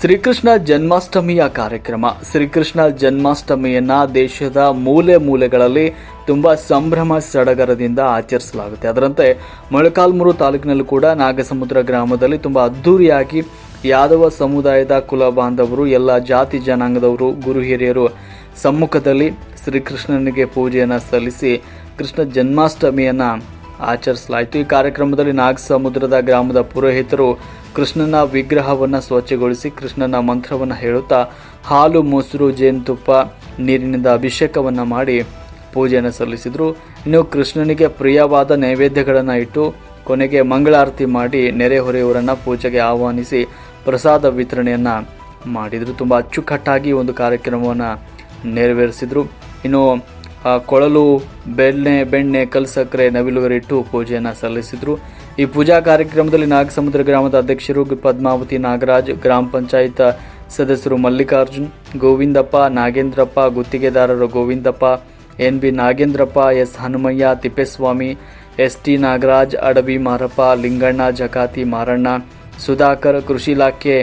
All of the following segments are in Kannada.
ಶ್ರೀಕೃಷ್ಣ ಜನ್ಮಾಷ್ಟಮಿಯ ಕಾರ್ಯಕ್ರಮ. ಶ್ರೀಕೃಷ್ಣ ಜನ್ಮಾಷ್ಟಮಿಯನ್ನ ದೇಶದ ಮೂಲೆ ಮೂಲೆಗಳಲ್ಲಿ ತುಂಬಾ ಸಂಭ್ರಮ ಸಡಗರದಿಂದ ಆಚರಿಸಲಾಗುತ್ತೆ. ಅದರಂತೆ ಮೊಳಕಾಲ್ಮೂರು ತಾಲೂಕಿನಲ್ಲೂ ಕೂಡ ನಾಗಸಮುದ್ರ ಗ್ರಾಮದಲ್ಲಿ ತುಂಬಾ ಅದ್ಧೂರಿಯಾಗಿ ಯಾದವ ಸಮುದಾಯದ ಕುಲ ಬಾಂಧವರು, ಎಲ್ಲ ಜಾತಿ ಜನಾಂಗದವರು, ಗುರು ಹಿರಿಯರು ಸಮ್ಮುಖದಲ್ಲಿ ಶ್ರೀಕೃಷ್ಣನಿಗೆ ಪೂಜೆಯನ್ನು ಸಲ್ಲಿಸಿ ಕೃಷ್ಣ ಜನ್ಮಾಷ್ಟಮಿಯನ್ನ ಆಚರಿಸಲಾಯಿತು. ಈ ಕಾರ್ಯಕ್ರಮದಲ್ಲಿ ನಾಗಸಮುದ್ರದ ಗ್ರಾಮದ ಪುರೋಹಿತರು ಕೃಷ್ಣನ ವಿಗ್ರಹವನ್ನು ಸ್ವಚ್ಛಗೊಳಿಸಿ ಕೃಷ್ಣನ ಮಂತ್ರವನ್ನು ಹೇಳುತ್ತಾ ಹಾಲು, ಮೊಸರು, ಜೇನುತುಪ್ಪ, ನೀರಿನಿಂದ ಅಭಿಷೇಕವನ್ನು ಮಾಡಿ ಪೂಜೆಯನ್ನು ಸಲ್ಲಿಸಿದರು. ಇನ್ನು ಕೃಷ್ಣನಿಗೆ ಪ್ರಿಯವಾದ ನೈವೇದ್ಯಗಳನ್ನು ಇಟ್ಟು ಕೊನೆಗೆ ಮಂಗಳಾರತಿ ಮಾಡಿ ನೆರೆಹೊರೆಯವರನ್ನು ಪೂಜೆಗೆ ಆಹ್ವಾನಿಸಿ ಪ್ರಸಾದ ವಿತರಣೆಯನ್ನು ಮಾಡಿದರು. ತುಂಬ ಅಚ್ಚುಕಟ್ಟಾಗಿ ಒಂದು ಕಾರ್ಯಕ್ರಮವನ್ನು ನೆರವೇರಿಸಿದರು. ಇನ್ನು ಕೊಳಲು, ಬೆಣ್ಣೆ ಬೆಣ್ಣೆ ಕಲ್ಸಕ್ಕರೆ ನವಿಲುಗರಿಟ್ಟು ಪೂಜೆಯನ್ನು ಸಲ್ಲಿಸಿದರು. ಈ ಪೂಜಾ ಕಾರ್ಯಕ್ರಮದಲ್ಲಿ ನಾಗಸಮುದ್ರ ಗ್ರಾಮದ ಅಧ್ಯಕ್ಷರು ಪದ್ಮಾವತಿ ನಾಗರಾಜ್, ಗ್ರಾಮ ಪಂಚಾಯತ್ ಸದಸ್ಯರು ಮಲ್ಲಿಕಾರ್ಜುನ್, ಗೋವಿಂದಪ್ಪ, ನಾಗೇಂದ್ರಪ್ಪ, ಗುತ್ತಿಗೆದಾರರು Govindappa, N B Nagendrappa, S Hanumaiah, Thippeswamy, S T Nagaraj, Adavi Marappa, Linganna, Jakati Maranna, Sudhakar, ಕೃಷಿ ಇಲಾಖೆ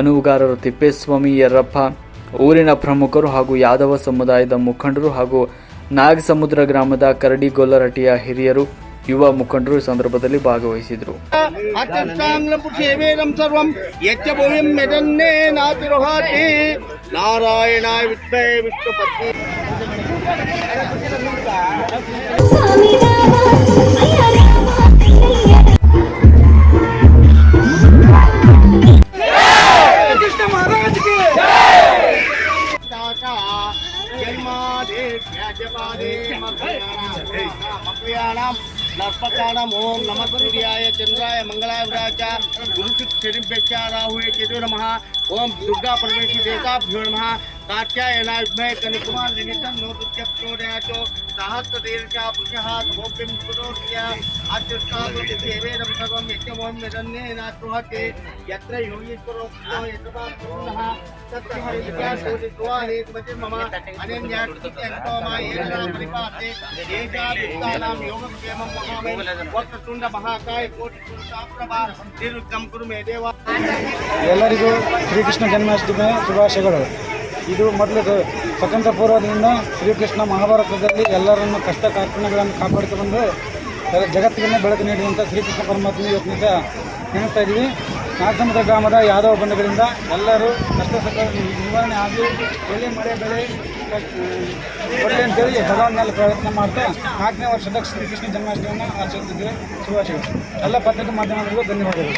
ಅನುವುಗಾರರು ತಿಪ್ಪೇಸ್ವಾಮಿ ಯರ್ರಪ್ಪ ಊರಿನ ಪ್ರಮುಖರು ಹಾಗೂ ಯಾದವ ಸಮುದಾಯದ ಮುಖಂಡರು ಹಾಗೂ ನಾಗಸಮುದ್ರ ಗ್ರಾಮದ ಕರಡಿಗೊಲ್ಲರಟ್ಟಿಯ ಹಿರಿಯರು ಯುವ ಮುಖಂಡರು ಈ ಸಂದರ್ಭದಲ್ಲಿ ಭಾಗವಹಿಸಿದರು. ನಾರಾಯಣ ಸರ್ವಂ మక్రియాణం నర్పకాణం ఓం నమ సూర్యాయ చంద్రాయ మంగళావిరాజ గురుచిక్షరిభ్యక్ష రాహువే చతుర్మ ఓం దుర్గా పరమేశ్వరేకాభ్యో నమ. ಓಂ ದುರ್ಗಾ ಪರಮೇಶ್ವರಿ ದೇವತಾಭ್ಯೋ ನಮಃ ಕಾತ್ಯಾಯನಾಯ ವಿದ್ಮಹೇ ಕನಿಕುಮಾರ್ ನಿಮಿತ್ತಂ ನೋತುತ್ಯ ಪ್ರಚೋದಯಾಚೋ ಸಹಸ್ರ ದೀರ್ಘ ಪುಷ್ಯಃ ತಮೋಪ್ಯಂ ಕುರೋಸ್ಯ ಅತ್ಯುತ್ಸಾಹಂ ಸೇವೇದಂ ಸರ್ವಂ ಯಜ್ಞಮೋಹಂ ಯದನ್ನೇ ನಾತ್ರುಹತೆ ಯತ್ರ ಯೋಗೀಶ್ವರೋ ಯತ್ರ ಪೂರ್ಣಃ ತತ್ರ ಹರಿವಿದ್ಯಾಸೋದಿತ್ವಾಹೇ ಮತಿ ಮಮ ಅನನ್ಯಾಕ್ಷಿತ್ಯಂತೋಮ ಏನ ಪರಿಪಾತೆ ಏಕಾಭಿತ್ತಾನಾಂ ಯೋಗಕ್ಷೇಮಂ ಮಹಾಮೇ ವಕ್ರತುಂಡ ಮಹಾಕಾಯ ಕೋಟಿ ಸೂರ್ಯಪ್ರಭಾ ನಿರುದ್ಧಂ ಕುರು ಮೇ ದೇವ ಎಲ್ಲರಿಗೂ ಶ್ರೀಕೃಷ್ಣ ಜನ್ಮಾಷ್ಟಮಿ ಶುಭಾಶಯಗಳು ಇದು ಮೊದಲು ಸ್ವತಂತ್ರ ಪೂರ್ವದಿಂದ ಶ್ರೀಕೃಷ್ಣ ಮಹಾಭಾರತದಲ್ಲಿ ಎಲ್ಲರನ್ನು ಕಷ್ಟ ಕಾರ್ಪಣ್ಯಗಳನ್ನು ಕಾಪಾಡಿಕೊಂಡು ಜಗತ್ತಿಗೆ ಬೆಳಕು ನೀಡಿದಂಥ ಶ್ರೀಕೃಷ್ಣ ಪರಮಾತ್ಮ ಇವತ್ತಿನ ನೆನೆಸ್ತಾ ಇದ್ದೀವಿ ನಾಗಸಮುದ್ರ ಗ್ರಾಮದ ಯಾದವ ಬಂಧುಗಳಿಂದ ಎಲ್ಲರೂ ಕಷ್ಟ ನಿವಾರಣೆ ಆಗಿ ಒಳ್ಳೆ ಮಳೆ, ಬೆಳೆ ಒಳ್ಳೆ ಅಂತೇಳಿ ಮೇಲೆ ಪ್ರಯತ್ನ ಮಾಡ್ತಾ ನಾಲ್ಕನೇ ವರ್ಷದ ಶ್ರೀಕೃಷ್ಣ ಜನ್ಮಾಷ್ಟಮಿಯನ್ನು ಆಚರಿಸಿದ್ದೇವೆ. ಶುಭಾಶಯಗಳು. ಎಲ್ಲ ಪತ್ರಿಕೆ ಮಾಧ್ಯಮಗಳಿಗೂ ಧನ್ಯವಾದಗಳು.